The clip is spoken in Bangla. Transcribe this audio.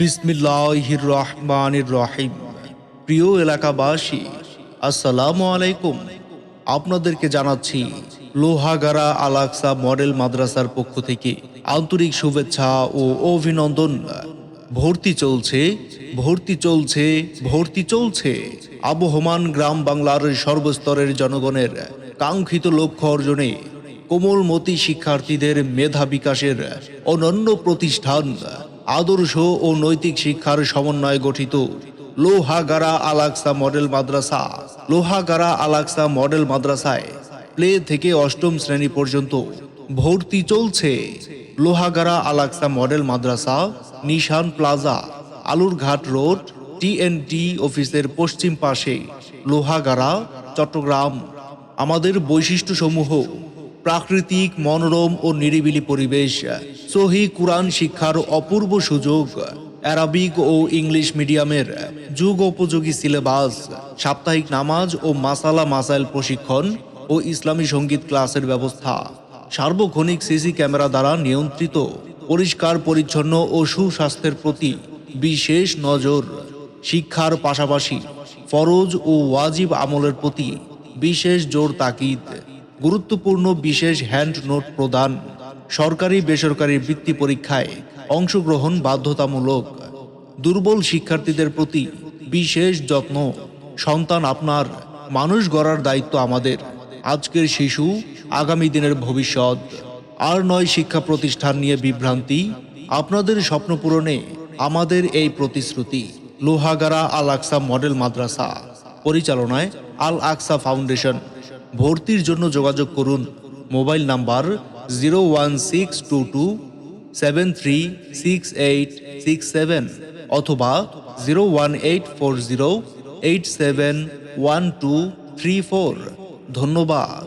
বিসমিল্লাহির রহমানির রহিম প্রিয় এলাকাবাসী, আসসালামু আলাইকুম। আপনাদেরকে জানাচ্ছি, লোহাগাড়া আলাক্সা মডেল মাদ্রাসার পক্ষ থেকে আন্তরিক শুভেচ্ছা ও অভিনন্দন। ভর্তি চলছে ভর্তি চলছে ভর্তি চলছে। আবহমান গ্রাম বাংলার সর্বস্তরের জনগণের কাঙ্ক্ষিত লক্ষ্য অর্জনে কোমলমতি শিক্ষার্থীদের মেধা বিকাশের অনন্য প্রতিষ্ঠান, আদর্শ ও নৈতিক শিক্ষার সমন্বয়ে গঠিত লোহাগাড়া আলাক্সা মডেল মাদ্রাসা। লোহাগাড়া আলাক্সা মডেল মাদ্রাসায় প্লে থেকে অষ্টম শ্রেণি পর্যন্ত ভর্তি চলছে লোহাগাড়া আলাক্সা মডেল মাদ্রাসা, Nishan plaza, Alurghat road TNT অফিসের পশ্চিম পাশে। লোহাগাড়া, চট্টগ্রাম। আমাদের বৈশিষ্ট্যসমূহ প্রাকৃতিক, মনোরম ও নিরিবিলি পরিবেশ। সহি কুরআন শিক্ষার অপূর্ব সুযোগ। অ্যারাবিক ও ইংলিশ মিডিয়ামের যুগ উপযোগী সিলেবাস, সাপ্তাহিক নামাজ ও মাসালা মাসাইল প্রশিক্ষণ ও ইসলামী সংগীত ক্লাসের ব্যবস্থা। সার্বক্ষণিক সিসি ক্যামেরা দ্বারা নিয়ন্ত্রিত, পরিষ্কার, পরিচ্ছন্ন ও সুস্বাস্থ্যের প্রতি বিশেষ নজর। শিক্ষার পাশাপাশি ফরজ ও ওয়াজিব আমলের প্রতি বিশেষ জোর তাকিদ। গুরুত্বপূর্ণ বিশেষ হ্যান্ড নোট প্রদান সরকারি বেসরকারি বৃত্তি পরীক্ষায় অংশগ্রহণ বাধ্যতামূলক। দুর্বল শিক্ষার্থীদের প্রতি বিশেষ যত্ন। সন্তান আপনার, মানুষ গড়ার দায়িত্ব আমাদের। আজকের শিশু, আগামী দিনের ভবিষ্যৎ। আর নয় শিক্ষা প্রতিষ্ঠান নিয়ে বিভ্রান্তি। আপনাদের স্বপ্ন পূরণে আমাদের এই প্রতিশ্রুতি। লোহাগাড়া আল আকসা মডেল মাদ্রাসা। পরিচালনায় আল আকসা ফাউন্ডেশন। ভর্তির জন্য যোগাযোগ করুন। Mobile number zero one six two two seven three six eight six seven অথবা zero one eight four zero eight seven one two three four. ধন্যবাদ।